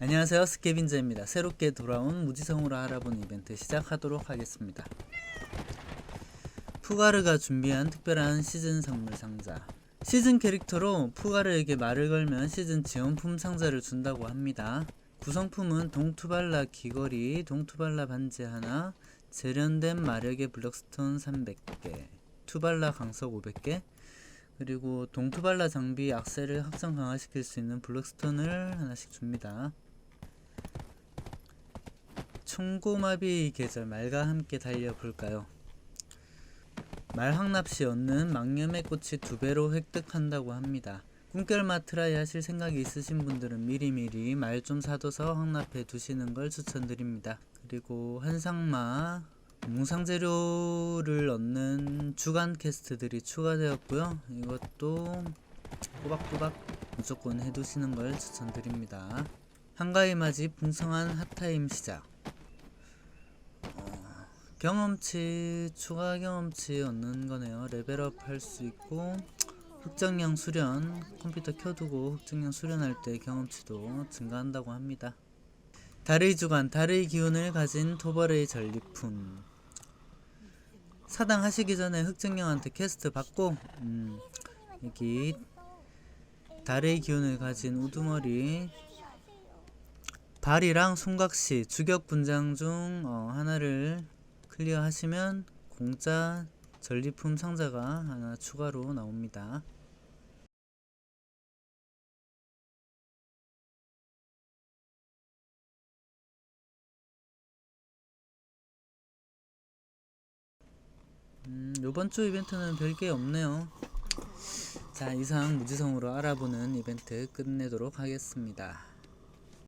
안녕하세요. 스케빈저입니다. 새롭게 돌아온 무지성으로 알아보는 이벤트 시작하도록 하겠습니다. 푸가르가 준비한 특별한 시즌 선물 상자. 시즌 캐릭터로 푸가르에게 말을 걸면 시즌 지원품 상자를 준다고 합니다. 구성품은 동투발라 귀걸이, 동투발라 반지 하나, 재련된 마력의 블럭스톤 300개, 투발라 강석 500개, 그리고 동투발라 장비 악셀을 확장 강화시킬 수 있는 블록스톤을 하나씩 줍니다. 총고마비 계절 말과 함께 달려볼까요? 말 황납 시 얻는 망념의 꽃이 두 배로 획득한다고 합니다. 꿈결마 트라이 하실 생각이 있으신 분들은 미리미리 말 좀 사둬서 황납해 두시는 걸 추천드립니다. 그리고 한상마 몽상 재료를 얻는 주간 캐스트들이 추가되었고요. 이것도 꼬박꼬박 무조건 해두시는 걸 추천드립니다. 한가위 맞이 풍성한 핫타임 시작. 어, 경험치 추가 경험치 얻는 거네요. 레벨업 할 수 있고 흑정량 수련 컴퓨터 켜두고 흑정량 수련할 때 경험치도 증가한다고 합니다. 달의 주간 달의 기운을 가진 토벌의 전리품 사당 하시기 전에 흑증령한테 퀘스트 받고 음, 여기 달의 기운을 가진 우두머리 발이랑 손각시 주격 분장 중 어, 하나를 클리어 하시면 공짜 전리품 상자가 하나 추가로 나옵니다. 음, 요번 주 이벤트는 별게 없네요. 자, 이상 무지성으로 알아보는 이벤트 끝내도록 하겠습니다.